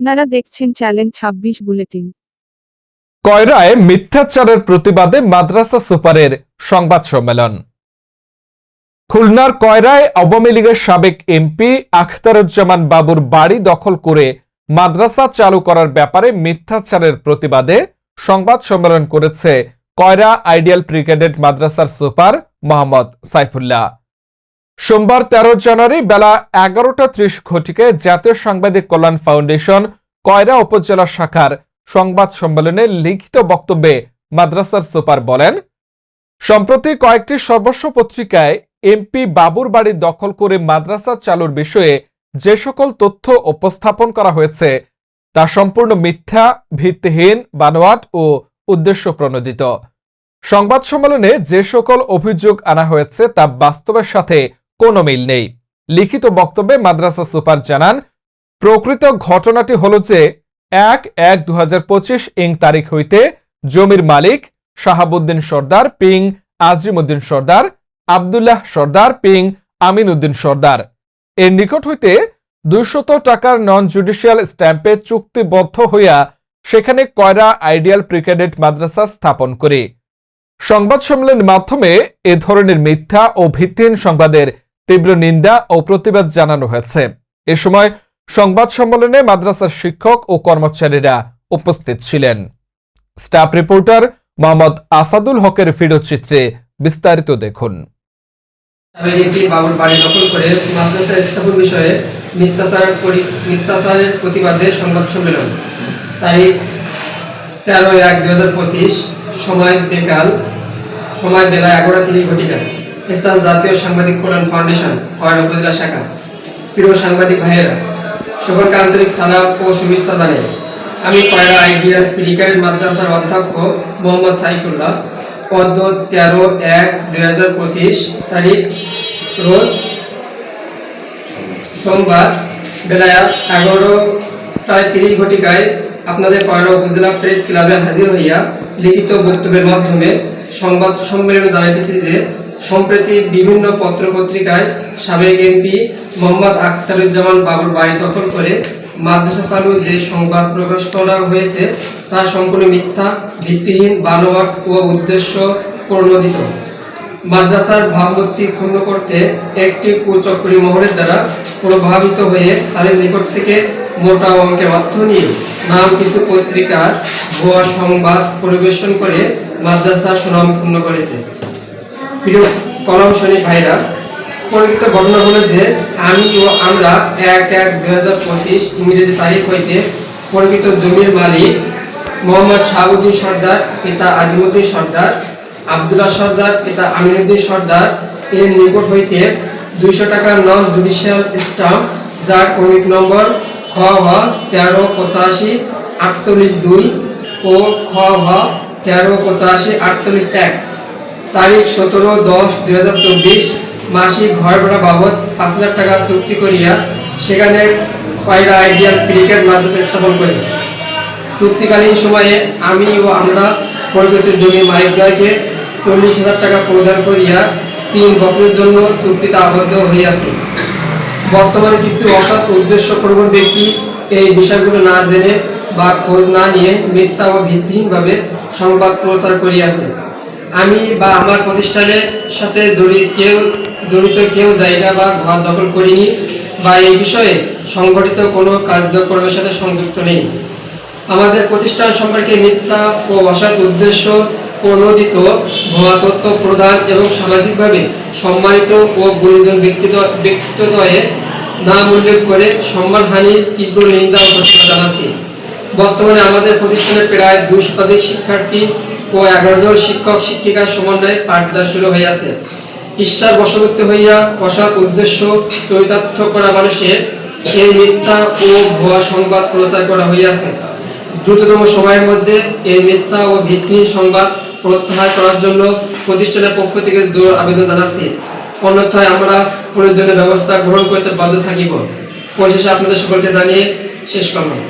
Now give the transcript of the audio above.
আপনারা দেখছেন চ্যালেঞ্জ ছাব্বিশ বুলেটিন। কয়রায় মিথ্যাচারের প্রতিবাদে মাদ্রাসা সুপারের সংবাদ সম্মেলন। খুলনার কয়রায় আওয়ামী লীগের সাবেক এমপি আখতারুজ্জামান বাবুর বাড়ি দখল করে মাদ্রাসা চালু করার ব্যাপারে মিথ্যাচারের প্রতিবাদে সংবাদ সম্মেলন করেছে কয়রা আইডিয়াল প্রিকেডেড মাদ্রাসার সুপার মোহাম্মদ সাইফুল্লাহ। সোমবার তেরো জানুয়ারি বেলা এগারোটা ত্রিশ ঘটিকে জাতীয় সাংবাদিক কল্যাণ ফাউন্ডেশন কয়রা উপজেলা শাখার সংবাদ সম্মেলনে লিখিত বক্তব্যে মাদ্রাসার সুপার বলেন, সম্প্রতি কয়েকটি সর্বস্ব পত্রিকায় এমপি বাবুর বাড়ি দখল করে মাদ্রাসা চালুর বিষয়ে যে সকল তথ্য উপস্থাপন করা হয়েছে, তা সম্পূর্ণ মিথ্যা, ভিত্তিহীন, বানোয়াট ও উদ্দেশ্য প্রণোদিত। সংবাদ সম্মেলনে যে সকল অভিযোগ আনা হয়েছে তা বাস্তবের সাথে কোনো মিল নেই। লিখিত বক্তব্যে মাদ্রাসা সুপার জানান, প্রকৃত ঘটনাটি হল যে এক এক দু ইং তারিখ হইতে জমির মালিক শাহাবুদ্দিন সর্দার পিং আজিমুদ্দিন সর্দার, আবদুল্লাহ সর্দার পিং আমিন উদ্দিন সর্দার। এর নিকট হইতে দুইশত টাকার নন জুডিশিয়াল স্ট্যাম্পে চুক্তিবদ্ধ হইয়া সেখানে কয়রা আইডিয়াল প্রিকেডেট মাদ্রাসা স্থাপন করে। সংবাদ সম্মেলনের মাধ্যমে এ ধরনের মিথ্যা ও ভিত্তিহীন সংবাদের তীব্র নিন্দা ও প্রতিবাদ জানানো হয়েছে। এ সময় সংবাদ সম্মেলনে মাদ্রাসার শিক্ষক ও কর্মচারীরা উপস্থিত ছিলেন। স্টাফ রিপোর্টার মোহাম্মদ আসাদুল হকের ভিডিও বিস্তারিত দেখুন। সময় বেলা এগারোটা তিরিশ ঘটিকা। স্থান জাতীয় সাংবাদিক কল্যাণ ফাউন্ডেশন কয়রা উপজেলা শাখা। প্রিয় সাংবাদিক ভাইয়েরা সকলকে আন্তরিক সালাম ও শুভেচ্ছা জানাই। আমি কয়রা আইডিয়ার প্রিকারের মাদ্রাসার অধ্যক্ষ মোহাম্মদ সাইফুল্লাহ। পদ্ম তেরো এক দুই হাজার পঁচিশ তারিখ, রোজ সোমবার বেলা এগারোটায় তিরিশ ঘটিকায় আপনাদের কয়রা উপজেলা প্রেস ক্লাবে হাজির হইয়া লিখিত বক্তব্যের মাধ্যমে সংবাদ সম্মেলনে জানাইতেছি যে সম্প্রতি বিভিন্ন পত্র পত্রিকায় সাবেক এমপি মোহাম্মদ আখতারুজ্জামান বাবুর বাড়ি দখল করে মাদ্রাসা চালু যে সংবাদ প্রকাশ করা হয়েছে, তা সম্পূর্ণ মিথ্যা, ভিত্তিহীন, বানোয়াট ও উদ্দেশ্য প্রণোদিত। মাদ্রাসার ভাবমূর্তি ক্ষুণ্ণ করতে একটি কুচক্রী মহলের দ্বারা প্রভাবিত হয়ে তাদের নিকট থেকে মোটা অঙ্কের অর্থ নিয়ে নাম কিছু পত্রিকার ভুয়া সংবাদ পরিবেশন করে মাদ্রাসার সুনাম ক্ষুণ্ণ করেছে। প্রিয় কলম শনি ভাইরা ঘটনা হলো যে আমি ও আমরা এক এক দুই হাজার পঁচিশ ইংরেজি তারিখ হইতে পরিচিত জমির মালিক, মোহাম্মদ শাহাবুদ্দিন সর্দার, পিতা আজিমুদ্দিন সর্দার, আবদুল্লাহ সর্দার, পিতা আমিনুদ্দিন সর্দার, এর নিকট হইতে দুইশো টাকার নন জুডিশিয়াল স্টাম্প যার ক্রমিক নম্বর খ হ তেরো পঁচাশি আটচল্লিশ দুই ও খ হ তেরো পঁচাশি আটচল্লিশ এক। তারিখ সতেরো দশ দুই হাজার চব্বিশ। মাসিক ঘর ভাড়া বাবদ পাঁচ হাজার টাকা চুক্তি করিয়া সেখানে কয়রা আইডিয়াল ক্রিকেট মাদ্রাসা স্থাপন করি। চুক্তিকালীন সময়ে আমি ও আমরা পরিচিত জমি মালিকদ্বয়কে চল্লিশ হাজার টাকা প্রদান করিয়া তিন বছরের জন্য চুক্তিতে আবদ্ধ হইয়াছি। বর্তমানে কিছু অসৎ উদ্দেশ্য প্রবণ ব্যক্তি এই বিষয়গুলো না জেনে বা খোঁজ না নিয়ে মিথ্যা ও ভিত্তিহীনভাবে সংবাদ প্রচার করিয়াছে। আমি বা আমার প্রতিষ্ঠানের সাথে জড়িত কেউ জড়িত কেউ জায়গা বা ঘর দখল করিনি বা এই বিষয়ে সংগঠিত কোনো কার্যক্রমের সাথে সংযুক্ত নেই। আমাদের প্রতিষ্ঠান সম্পর্কে মিথ্যা ও অসৎ উদ্দেশ্য প্রণোদিত ভুয়া তথ্য প্রদান এবং সামাজিকভাবে সম্মানিত ও গুরুজন ব্যক্তিত্ব ব্যক্তিত্বয়ে নাম উল্লেখ করে সম্মানহানির তীব্র নিন্দা ও প্রতিবাদ জানাচ্ছি। বর্তমানে আমাদের প্রতিষ্ঠানে প্রায় দুই শতাধিক শিক্ষার্থী ও এগারো জন শিক্ষক, শিক্ষিকার সমন্বয়ে পাঠদান শুরু হইয়াছে। ঈশ্বর বশবর্তী হইয়া অসৎ উদ্দেশ্য চরিতার্থ করা মানুষের এই মিথ্যা ও ভুয়া সংবাদ প্রচার করা হইয়াছে। দ্রুততম সময়ের মধ্যে এই মিথ্যা ও ভিত্তিহীন সংবাদ প্রত্যাহার করার জন্য প্রতিষ্ঠানের পক্ষ থেকে জোর আবেদন জানাচ্ছি। অন্যথায় আমরা প্রয়োজনীয় ব্যবস্থা গ্রহণ করতে বাধ্য থাকিব। পরিশেষে আপনাদের সকলকে জানিয়ে শেষ করলাম।